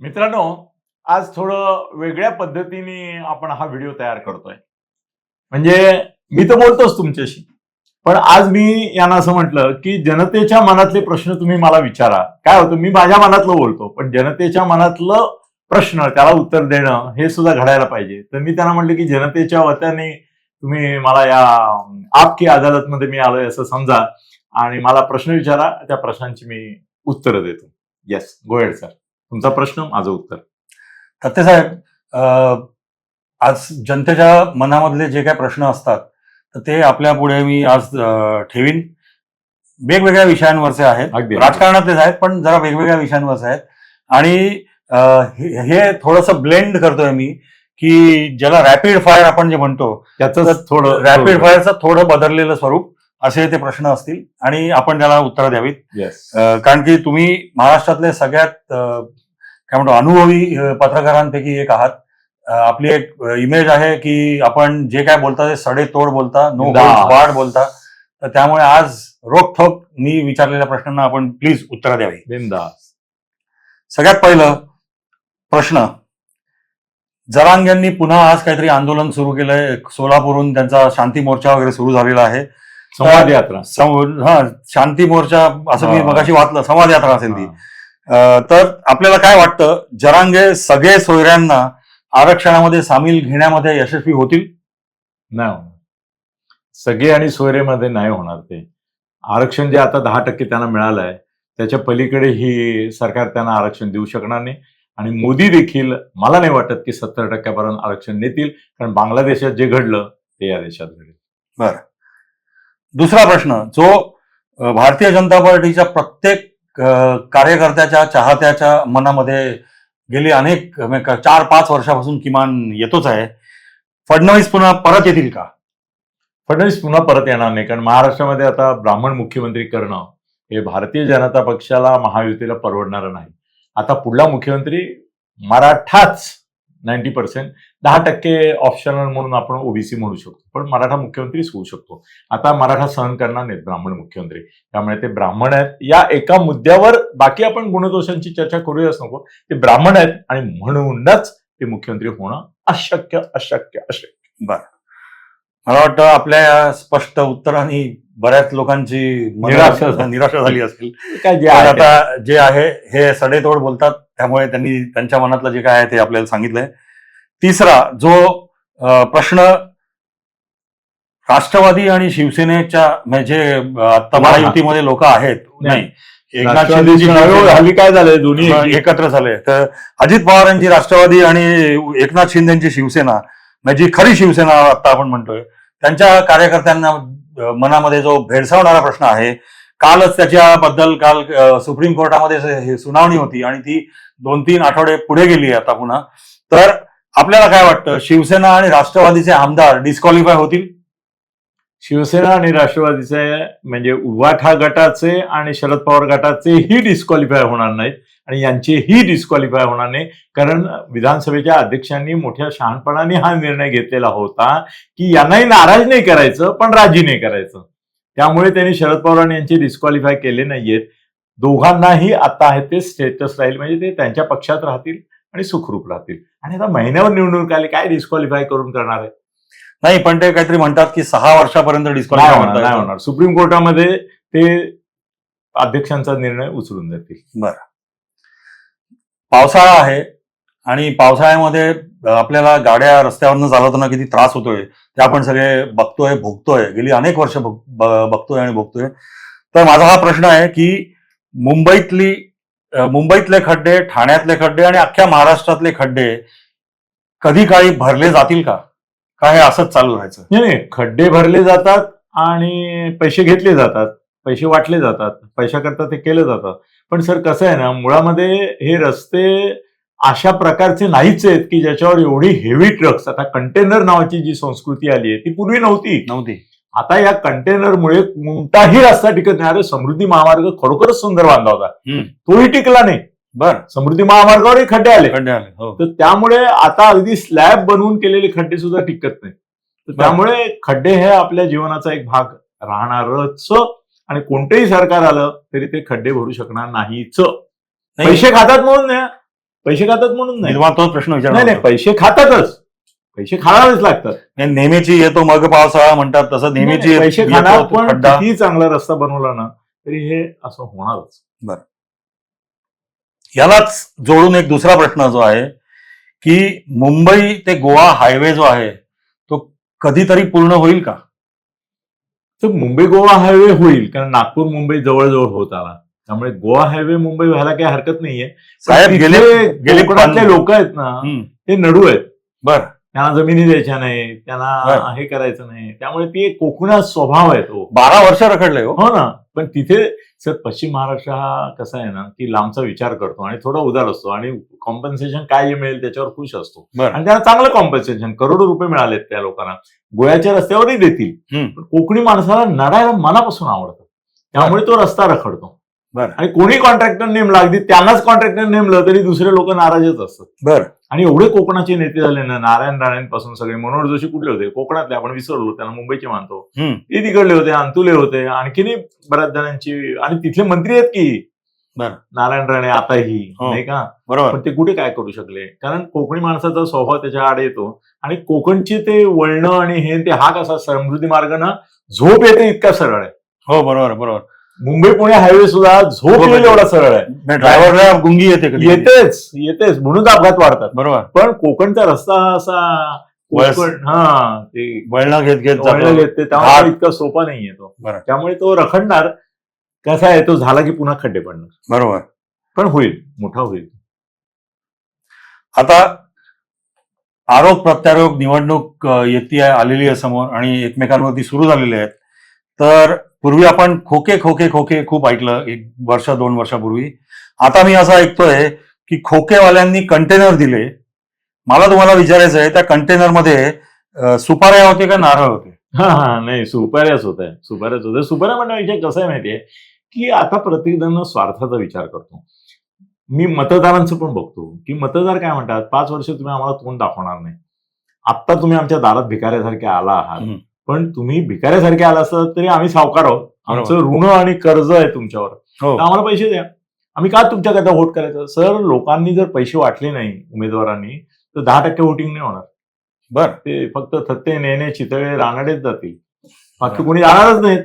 मित्रांनो आज थोडं वेगळ्या पद्धतीने आपण हा व्हिडिओ तयार करतोय. म्हणजे मी तर बोलतोच तुमच्याशी पण आज मी यांना असं म्हटलं की जनतेच्या मनातले प्रश्न तुम्ही मला विचारा. काय होतं मी माझ्या मनातलं बोलतो पण जनतेच्या मनातलं प्रश्न त्याला उत्तर देणं हे सुद्धा घडायला पाहिजे. तर मी त्यांना म्हटलं की जनतेच्या वतीने तुम्ही मला या आपकी अदालत अदालतमध्ये मी आलोय असं समजा आणि मला प्रश्न विचारा त्या प्रश्नांची मी उत्तरं देतो. येस गोयड सर तुमचा प्रश्न माझं उत्तर. थत्ते साहेब आज जनतेच्या मनामधले जे काही प्रश्न असतात तर ते आपल्या पुढे मी आज ठेवीन. वेगवेगळ्या विषयांवरचे आहेत. राजकारणातलेच आहेत पण जरा वेगवेगळ्या विषयांवरचे आहेत. आणि हे थोडंसं ब्लेंड करतोय मी की ज्याला रॅपिड फायर आपण जे म्हणतो त्याच थोडं रॅपिड फायरचं थोडं बदललेलं स्वरूप असे ते प्रश्न असतील. आणि आपण त्याला उत्तरं द्यावीत. कारण की तुम्ही महाराष्ट्रातले सगळ्यात काय म्हणतो अनुभवी पत्रकारांपैकी एक आहात. आपली एक इमेज आहे की आपण जे काय बोलता ते सडे तोड बोलता नो. वाढ बोलता. तर त्यामुळे आज रोखोक मी विचारलेल्या प्रश्नांना आपण प्लीज उत्तरं द्यावी. बिंदास सगळ्यात पहिलं प्रश्न जरांग्यांनी पुन्हा आज काहीतरी आंदोलन सुरू केलंय. सोलापूरहून त्यांचा शांती मोर्चा वगैरे सुरू झालेला आहे. संवाद यात्रा. हा शांती मोर्चा असं मी. मगाशी वाचलं संवाद यात्रा असेल ती. तर आपल्याला काय वाटतं? जरांगे सगळे सोयऱ्यांना आरक्षणामध्ये सामील घेण्यामध्ये यशस्वी होतील? नाही होणार. सगळे आणि सोयरेमध्ये नाही होणार ते. आरक्षण जे आता दहा टक्के त्यांना मिळालं आहे त्याच्या पलीकडे ही सरकार त्यांना आरक्षण देऊ शकणार नाही. आणि मोदी देखील मला नाही वाटत की सत्तर टक्क्यापर्यंत आरक्षण नेतील कारण बांगलादेशात जे घडलं ते या देशात घडेल. दुसरा प्रश्न जो भारतीय जनता पार्टीच्या प्रत्येक कार्यकर्त्याच्या चाहत्याच्या मनामध्ये गेली अनेक चार पाच वर्षापासून किमान येतोच आहे. फडणवीस पुन्हा परत येतील का? फडणवीस पुन्हा परत येणार नाही कारण महाराष्ट्रामध्ये आता ब्राह्मण मुख्यमंत्री करणं हे भारतीय जनता पक्षाला महायुतीला परवडणारं नाही. आता पुढला मुख्यमंत्री मराठाच नाईन्टी पर्सेंट दहा टक्के ऑप्शनल म्हणून आपण ओबीसी म्हणू शकतो. पण मराठा मुख्यमंत्रीच होऊ शकतो. आता मराठा सहन करणार नाहीत ब्राह्मण मुख्यमंत्री. त्यामुळे ते ब्राह्मण आहेत. या एका मुद्द्यावर बाकी आपण गुणदोषांची चर्चा करूयाच नको. ते ब्राह्मण आहेत आणि म्हणूनच ते मुख्यमंत्री होणं अशक्य अशक्य अशक्य. मला वाटतं आपल्या या स्पष्ट उत्तराने बऱ्याच लोकांची निराशा झाली. निराशा झाली असेल. काय जे. आता जे आहे हे सडेतोड बोलतात. त्यामुळे त्यांनी त्यांच्या मनातलं जे काय आहे ते आपल्याला सांगितलंय. तिसरा जो प्रश्न राष्ट्रवादी आणि शिवसेनेच्या म्हणजे आता महायुतीमध्ये लोक आहेत नाही. एकनाथ शिवसेना- हल्ली काय झालंय? दोन्ही एकत्र झाले. तर अजित पवार यांची राष्ट्रवादी आणि एकनाथ शिंदेची शिवसेना म्हणजे जी खरी शिवसेना आता आपण म्हणतोय. त्यांच्या कार्यकर्त्यांना मनामध्ये जो भेडसावणारा प्रश्न आहे कालच त्याच्याबद्दल काल सुप्रीम कोर्टामध्ये सुनावणी होती आणि ती दोन तीन आठवडे पुढे गेली आता पुन्हा. तर आपल्याला काय वाटतं? शिवसेना आणि राष्ट्रवादीचे आमदार डिस्क्वालिफाय होतील? शिवसेना आणि राष्ट्रवादीचे म्हणजे उवाठा गटाचे आणि शरद पवार गटाचेही डिस्क्वालिफाय होणार नाहीत आणि यांचेही डिस्क्वालिफाय होणार नाही. कारण विधानसभेच्या अध्यक्षांनी मोठ्या शहाणपणाने हा निर्णय घेतलेला होता की यांनाही नाराज नाही करायचं पण राजी नाही करायचं. त्यामुळे त्यांनी शरद पवार यांचे डिस्क्वालिफाय केले नाहीयेत. दोघांनाही आता आहे ते स्टेटस राहील म्हणजे ते त्यांच्या पक्षात राहतील आणि सुखरूप राहतील. आणि आता महिन्यावर निवडणूक आली काय डिस्क्वालिफाय करून करणार आहे? नाही पण ते काहीतरी म्हणतात की सहा वर्षापर्यंत डिस्क्वालिफाय होणार नाही होणार. सुप्रीम कोर्टामध्ये ते अध्यक्षांचा निर्णय उचलून देतील. पावसाळा आहे आणि पावसाळ्यामध्ये आपल्याला गाड्या रस्त्यावरनं चालवताना किती त्रास होतोय ते आपण सगळे बघतोय भोगतोय. गेली अनेक वर्ष बघतोय आणि भोगतोय. तर माझा हा प्रश्न आहे की मुंबईतली मुंबईतले खड्डे ठाण्यातले खड्डे आणि अख्ख्या महाराष्ट्रातले खड्डे कधी काळी भरले जातील का? का हे असंच चालू राहायचं? नाही नाही. खड्डे भरले जातात आणि पैसे घेतले जातात. पैसे वाटले जातात. पैशाकरता ते केलं जातं. पण सर कसं आहे ना मुळामध्ये हे रस्ते अशा प्रकारचे नाहीच आहेत की ज्याच्यावर एवढी हेवी ट्रक्स आता कंटेनर नावाची जी संस्कृती आली आहे ती पूर्वी नव्हती. नव्हती. आता या कंटेनरमुळे कोणताही रस्ता टिकत नाही. अरे समृद्धी महामार्ग खरोखरच सुंदर बांधला होता. तोही टिकला नाही. बर. समृद्धी महामार्गावरही खड्डे आले. खड्डे आले हो. तर त्यामुळे आता अगदी स्लॅब बनवून केलेले खड्डे सुद्धा टिकत नाही. तर त्यामुळे खड्डे हे आपल्या जीवनाचा एक भाग राहणारच. आणि कोणतंही सरकार आलं तरी ते खड्डे भरू शकणार नाहीच. नाही, पैसे खातात म्हणून नाही. पैसे खातात म्हणून नाही. तोच प्रश्न नाही नाही पैसे खातातच. पैसे खाणारच लागतात. नेहमीची येतो मग पावसाळा म्हणतात तसं नाही, नेहमीची नाही, पैसे येतो खाणार तो पण खड्डा. चांगला रस्ता बनवला ना तरी हे असं होणारच. यालाच जोडून एक दुसरा प्रश्न जो आहे की मुंबई ते गोवा हायवे जो आहे तो कधीतरी पूर्ण होईल का? तर मुंबई गोवा हायवे होईल कारण नागपूर मुंबई जवळजवळ होत आला. त्यामुळे गोवा हायवे मुंबई व्हायला काही हरकत नाहीये. साहेब गेले गेले कोकणातले लोक आहेत ना हम्म, ते नडू आहेत. बर. त्यांना जमिनी द्यायच्या नाही त्यांना. हे करायचं नाही. त्यामुळे ती एक कोकणात स्वभाव आहे तो. बारा वर्ष रखडले हो. हो ना. पण तिथे सर पश्चिम महाराष्ट्र हा कसा आहे ना की लांबचा विचार करतो आणि थोडा उदार असतो आणि कॉम्पन्सेशन काय मिळेल त्याच्यावर खुश असतो. आणि त्यांना चांगलं कॉम्पन्सेशन करोडो रुपये मिळालेत त्या लोकांना. गोव्याच्या रस्त्यावरही देतील. पण कोकणी माणसाला नडायला मनापासून आवडतं. त्यामुळे तो रस्ता रखडतो. बरं. आणि कोणी कॉन्ट्रॅक्टर नेमला अगदी त्यांनाच कॉन्ट्रॅक्टर नेमलं तरी दुसरे लोक नाराजच असतात. बर. आणि एवढे कोकणाचे नेते झाले ना नारायण राणेंपासून सगळे मनोहर जोशी कुठले होते? कोकणातले आपण विसरलो त्यांना मुंबईचे मानतो. ते तिकडले होते अंतुले होते आणखीनही बऱ्याच जणांची आणि तिथले मंत्री आहेत की? बरं. नारायण राणे आताही हो. नाही का? बरोबर. पण ते कुठे काय करू शकले? कारण कोकणी माणसाचा स्वभाव त्याच्या आड येतो. आणि कोकणची ते वळणं आणि हे ते हा कसा समृद्धी मार्ग ना झोप येते इतका सरळ आहे. हो बरोबर बरोबर. मुंबई पुणे हायवे सुद्धा झोप येईल. एवढा सरळ आहे. ड्रायव्हरला गुंगी येते येतेच येतेच. म्हणून अपघात वाढतात. बरोबर. पण कोकणचा रस्ता असा. कोकण हा ते वळणं घेत घेत येते त्यामुळे इतका सोपा नाहीये तो. त्यामुळे तो रखडणार कसा आहे तो झाला की पुन्हा खड्डे पडणार. बरोबर. पण होईल मोठा होईल. आता आरोप प्रत्यारोप निवडणूक येते आलेली आहे समोर आणि एकमेकांवरती सुरू झालेले आहेत. तर पूर्वी आपण खोके खोके खोके खूप ऐकलं एक वर्ष दोन वर्षापूर्वी. आता मी असं ऐकतोय की खोकेवाल्यांनी कंटेनर दिले. मला तुम्हाला विचारायचं आहे त्या कंटेनरमध्ये सुपाऱ्या होते का नारळ होते? हा हा नाही सुपाऱ्याच होत आहे सुपाऱ्याच होत सुपाऱ्या म्हणण्यापेक्षा कसं आहे माहितीये की आता प्रत्येकजण स्वार्थाचा विचार करतो. मी मतदारांचं पण बघतो की मतदार काय म्हणतात पाच वर्ष तुम्ही आम्हाला तोंड दाखवणार नाही. आत्ता तुम्ही आमच्या दारात भिकाऱ्यासारखे आला आहात. पण तुम्ही भिकाऱ्यासारखे आला असतात तरी आम्ही सावकार आहोत. आमचं ऋण आणि कर्ज आहे तुमच्यावर. हो. आम्हाला पैसे द्या. आम्ही का तुमच्याकरता वोट करायचं? सर लोकांनी जर पैसे वाटले नाही उमेदवारांनी तर दहा टक्के वोटिंग नाही होणार. बर. ते फक्त थत्ते नेणे चितळे रानडेच जातील. बाकी कोणी जाणारच नाहीत.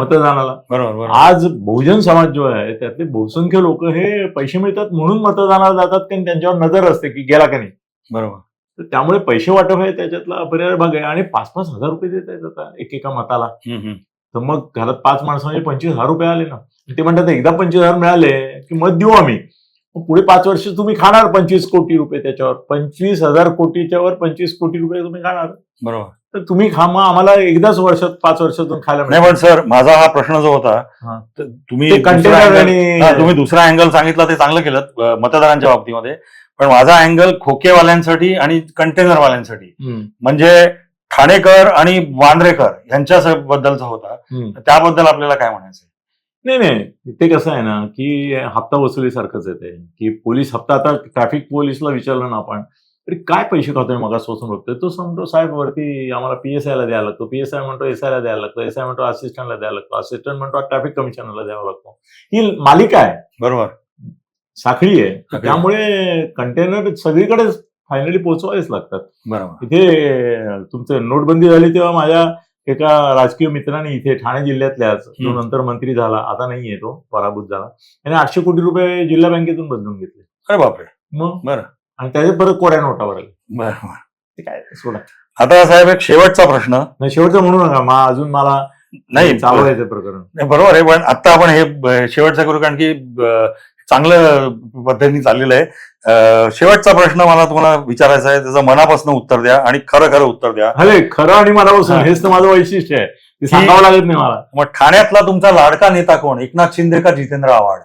मतदानाला. बरोबर बरोबर. आज बहुजन समाज जो आहे त्यातले बहुसंख्य लोक हे पैसे मिळतात म्हणून मतदानाला जातात कारण त्यांच्यावर नजर असते की गेला का नाही. बरोबर. तर त्यामुळे पैसे वाटप आहे त्याच्यातला अपरिहार्य भाग आहे आणि पाच पाच हजार रुपये देत आहेत आता एकेका मताला. तर मग घरात पाच माणसं म्हणजे पंचवीस हजार रुपये आले ना. ते म्हणतात एकदा पंचवीस हजार मिळाले की मत देऊ आम्ही. पुढे पाच वर्ष तुम्ही खाणार पंचवीस कोटी रुपये त्याच्यावर. पंचवीस हजार कोटीच्या वर पंचवीस कोटी रुपये तुम्ही खाणार. बरोबर. तर तुम्ही खा मग आम्हाला एकदाच वर्षात पाच वर्षातून खायला नाही. पण सर माझा हा प्रश्न जो होता तुम्ही कंटेनर आणि तुम्ही दुसरा अँगल सांगितला ते चांगलं केलं मतदारांच्या बाबतीमध्ये. पण माझा अँगल खोकेवाल्यांसाठी आणि कंटेनरवाल्यांसाठी म्हणजे ठाणेकर आणि वांद्रेकर यांच्या बद्दलचा होता. त्याबद्दल आपल्याला काय म्हणायचं नाही नाही. ते कसं आहे ना की हप्ता वसुली सारखंच येते की पोलीस हप्ता आता ट्रॅफिक पोलीसला विचारलं ना आपण तरी काय पैसे खातोय मगासपासून बघतोय? तो समजतो साहेब वरती आम्हाला पीएसआय ला द्यायला लागतो. पीएसआय म्हणतो एसआय ला द्यायला लागतो. एसआय म्हणतो असिस्टंटला द्यायला लागतो. असिस्टंट म्हणतो ट्रॅफिक कमिशनरला द्यावा लागतो. ही मालिका आहे. बरोबर. साखळी आहे. त्यामुळे कंटेनर सगळीकडेच फायनली पोहोचवावेच लागतात. बरोबर. इथे तुमचं नोटबंदी झाली तेव्हा माझ्या एका राजकीय मित्राने इथे ठाणे जिल्ह्यातल्याच जो. नंतर मंत्री झाला आता नाहीये तो पराभूत झाला. त्याने आठशे कोटी रुपये जिल्हा बँकेतून बदलून घेतले. अरे बापरे. मग? बरं. आणि त्याचे परत कोऱ्या नोटावर आले. बरोबर. ते काय? सोडा. आता साहेब एक शेवटचा प्रश्न. नाही शेवटचं म्हणू नका. मा अजून मला नाही चालू आहे ते प्रकरण. नाही, बरोबर आहे पण आता आपण हे शेवटचं करू कारण की चांगलं पद्धतीने चाललेलं आहे. शेवटचा प्रश्न मला तुम्हाला विचारायचा आहे त्याचं मनापासून उत्तर द्या आणि खरं खरं उत्तर द्या. अरे खरं आणि हा. हेच तर माझं वैशिष्ट्य आहे. ते सांगावं लागत नाही मला. मग ठाण्यातला तुमचा लाडका नेता कोण? एकनाथ शिंदे का जितेंद्र आव्हाड?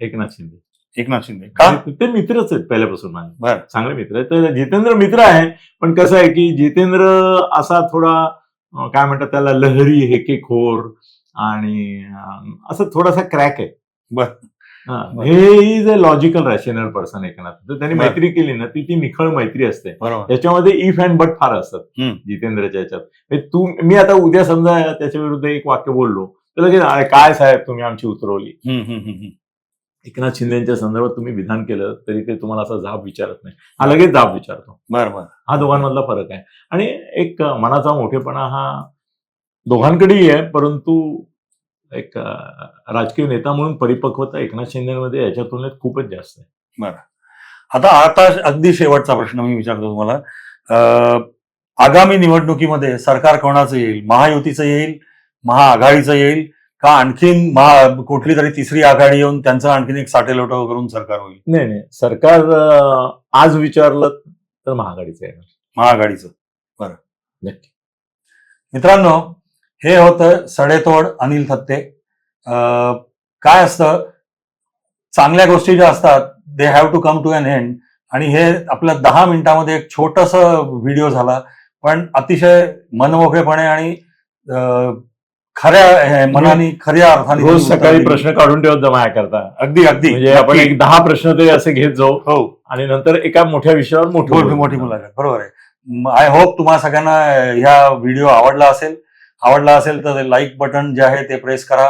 एकनाथ शिंदे. एकनाथ शिंदे. का? ते मित्रच आहेत पहिल्यापासून माझे. बर. चांगले मित्र आहेत. तर जितेंद्र मित्र आहे पण कसं आहे की जितेंद्र असा थोडा काय म्हणतात त्याला लहरी हेकेखोर आणि असं थोडासा क्रॅक आहे. बर. हा, he is a logical rational person Eknath. तर त्यांनी. मैत्री केली ना ती ती निखळ मैत्री असते. बरोबर. त्याच्यामध्ये इफ अँड बट फार असतात. जितेंद्रच्या याच्यात. तू मी आता उद्या समजा त्याच्या विरुद्ध एक वाक्य बोललो तर लगेच "अरे काय साहेब तुम्ही आमची उतरवली. एकनाथ शिंदेच्या संदर्भात तुम्ही विधान केलं तरी ते तुम्हाला असा जाब विचारत नाही. हा लगेच जाब विचारतो. बरं बरं. हा दोघांमधला फरक आहे. आणि एक मनाचा मोठेपणा हा दोघांकडेही आहे परंतु एक राजकीय नेता म्हणून परिपक्वता एकनाथ शिंदेमध्ये याच्या तुलनेत खूपच जास्त आहे. आता आता अगदी शेवटचा प्रश्न मी विचारतो तुम्हाला. आगामी निवडणुकीमध्ये सरकार कोणाचं येईल? महायुतीचं येईल? महाआघाडीचं येईल? का आणखीन महा कुठली तरी तिसरी आघाडी येऊन त्यांचं आणखीन एक साटेलोटं करून सरकार होईल? नाही नाही. सरकार आज विचारलं तर महाआघाडीचं आहे महाआघाडीचं. नक्की. मित्रांनो हे होतं सडेतोड अनिल थत्ते. काय असतं? चांगल्या गोष्टी ज्या असतात they have to come to an end आणि हे आपल्या दहा मिनिटामध्ये एक छोटस व्हिडिओ झाला. पण अतिशय मनमोकळेपणे आणि खऱ्या मनाने खऱ्या अर्थाने रोज सकाळी. प्रश्न काढून ठेवत जा माझ्या करता अगदी अगदी. म्हणजे आपण. एक दहा प्रश्न तरी असे घेत जाऊ. हो. आणि नंतर एका मोठ्या विषयावर मोठी मोठी मोठी मुलाखत. बरोबर आहे. आय होप तुम्हाला सगळ्यांना ह्या व्हिडिओ आवडला असेल. आवडला असेल तर लाईक बटन जे आहे ते प्रेस करा.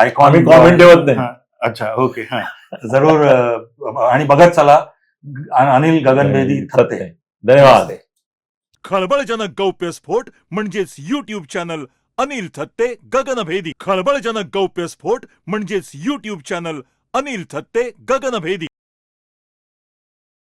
आयकॉन कॉमेंट ठेवत नाही. अच्छा ओके हा. जरूर आणि बघत चला. अनिल गगनभेदी थत्ते धन्यवाद. खळबळजनक गौप्यस्फोट म्हणजेच युट्यूब चॅनल अनिल थत्ते गगनभेदी. खळबळजनक गौप्यस्फोट म्हणजेच युट्यूब चॅनल अनिल थत्ते गगनभेदी.